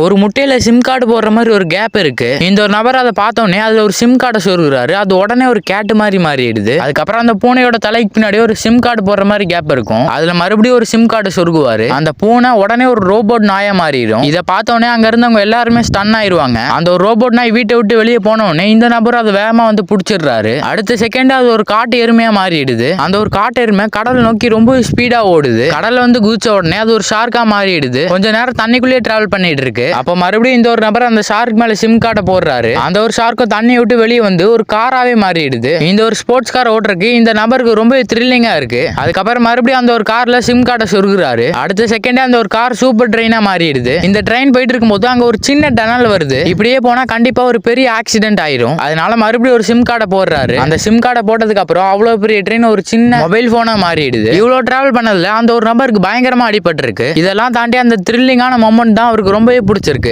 ஒரு முட்டையில sim card போடுற மாதிரி ஒரு கேப் இருக்கு. இந்த ஒரு நபர் அதை பார்த்தோன்னே அதுல ஒரு சிம் கார்டை சொருகிறாரு. அது உடனே ஒரு கேட்டு மாதிரி மாறிடுது. அதுக்கப்புறம் அந்த பூனையோட தலைக்கு பின்னாடி ஒரு சிம் கார்டு போடுற மாதிரி கேப் இருக்கும். அதுல மறுபடியும் ஒரு சிம் கார்டு சொருகுவாரு. அந்த பூனை உடனே ஒரு ரோபோட் நாயா மாறிடும். இதை பார்த்தோன்னே அங்க இருந்தவங்க எல்லாருமே ஸ்டன் ஆயிருவாங்க. அந்த ஒரு ரோபோட் நாய் வீட்டை விட்டு வெளியே போனோடனே இந்த நபர் அதை வேகமா வந்து பிடிச்சிடுறாரு. அடுத்த செகண்ட் அது ஒரு காட்டு எருமையா மாறிடுது. அந்த ஒரு காட்டு எருமை கடல் நோக்கி ரொம்ப ஸ்பீடா ஓடுது. கடல்ல வந்து குதிச்ச உடனே அது ஒரு ஷார்க்கா மாறிடுது. கொஞ்ச நேரம் தண்ணிக்குள்ளேயே டிராவல் பண்ணிட்டு இருக்கு. அப்போ மறுபடியும் இந்த ஒரு நபர் அந்த ஷார்க் மேல சிம் கார்டை போடுறாரு. அந்த ஒரு ஷார்க்கும் தண்ணியை விட்டு வெளியே வந்து ஒரு காராவே மாறிடுது. இந்த ஒரு ஸ்போர்ட்ஸ் கார் ஓட்டுறதுக்கு இந்த நபருக்கு ரொம்ப த்ரில்லிங்கா இருக்கு. அதுக்கப்புறம் மறுபடியும் அந்த ஒரு கார்ல சிம் கார்டை சொருகுறாரு. அடுத்த செகண்டே அந்த ஒரு கார் சூப்பர் ட்ரெயினா மாறிடுது. இந்த ட்ரெயின் போயிட்டு இருக்கும்போது அங்க ஒரு சின்ன டனல் வருது. இப்படியே போனா கண்டிப்பா ஒரு பெரிய ஆக்சிடென்ட் ஆயிரும். அதனால மறுபடியும் ஒரு சிம் கார்டை போடுறாரு. அந்த சிம் கார்டை போட்டதுக்கு அப்புறம் அவ்வளவு பெரிய ட்ரெயின் ஒரு சின்ன மொபைல் போனா மாறிடுது. இவ்வளவு டிராவல் பண்ணதுல அந்த ஒரு நபருக்கு பயங்கரமா அடிபட்டிருக்கு. இதெல்லாம் தாண்டி அந்த த்ரில்லிங்கான மொமெண்ட் தான் அவருக்கு ரொம்பவே பிடிச்சிருக்கு